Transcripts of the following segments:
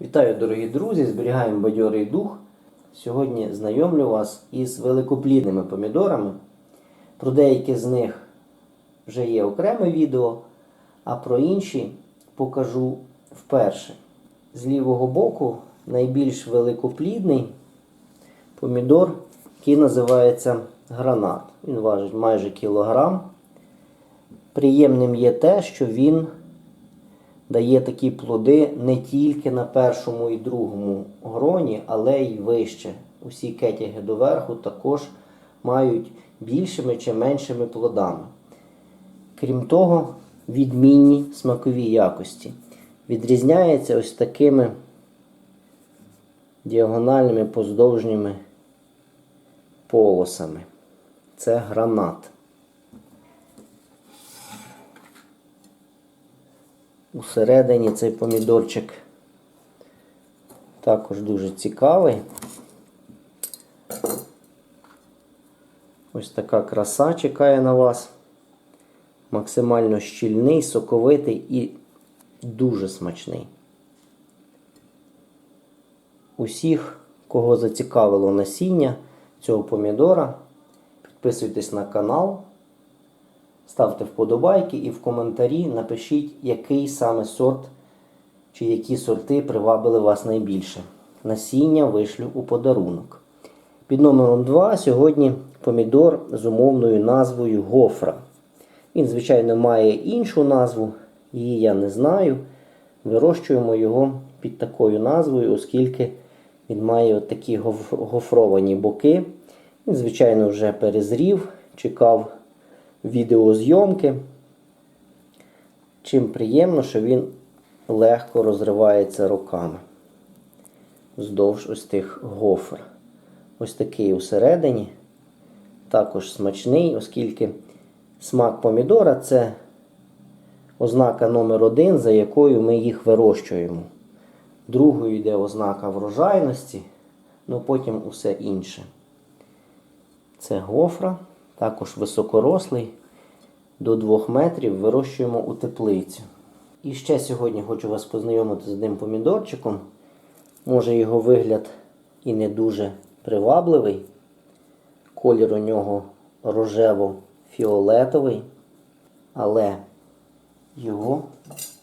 Вітаю, дорогі друзі! Зберігаємо бадьорий дух. Сьогодні знайомлю вас із великоплідними помідорами. Про деякі з них вже є окреме відео, а про інші покажу вперше. З лівого боку найбільш великоплідний помідор, який називається гранат. Він важить майже кілограм. Приємним є те, що він дає такі плоди не тільки на першому і другому гроні, але й вище. Усі кетяги доверху також мають більшими чи меншими плодами. Крім того, відмінні смакові якості. Відрізняється ось такими діагональними поздовжніми полосами. Це гранат. Усередині цей помідорчик також дуже цікавий. Ось така краса чекає на вас. Максимально щільний, соковитий і дуже смачний. Усіх, кого зацікавило насіння цього помідора, підписуйтесь на канал. Ставте вподобайки і в коментарі напишіть, який саме сорт чи які сорти привабили вас найбільше. Насіння вишлю у подарунок. Під номером 2 сьогодні помідор з умовною назвою Гофра. Він, звичайно, має іншу назву, її я не знаю. Вирощуємо його під такою назвою, оскільки він має такі гофровані боки. Він, звичайно, вже перезрів, чекав відеозйомки. Чим приємно, що він легко розривається руками вздовж ось тих гофр. Ось такий усередині. Також смачний, оскільки смак помідора це ознака номер один, за якою ми їх вирощуємо. Другою йде ознака врожайності, ну потім усе інше. Це гофра. Також високорослий, до 2 метрів вирощуємо у теплицю. І ще сьогодні хочу вас познайомити з одним помідорчиком. Може його вигляд і не дуже привабливий. Колір у нього рожево-фіолетовий, але його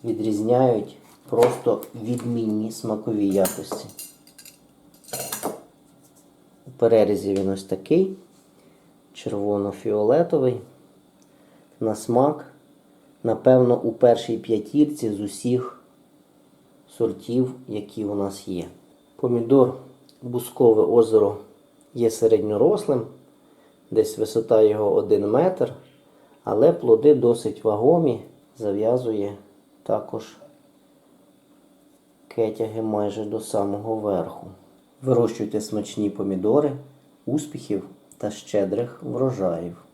відрізняють просто відмінні смакові якості. У перерізі він ось такий червоно-фіолетовий. На смак, напевно, у першій п'ятірці з усіх сортів, які у нас є. Помідор Бускове озеро є середньорослим, десь висота його 1 метр, але плоди досить вагомі, зав'язує також кетяги майже до самого верху. Вирощуйте смачні помідори, успіхів! та щедрих врожаїв.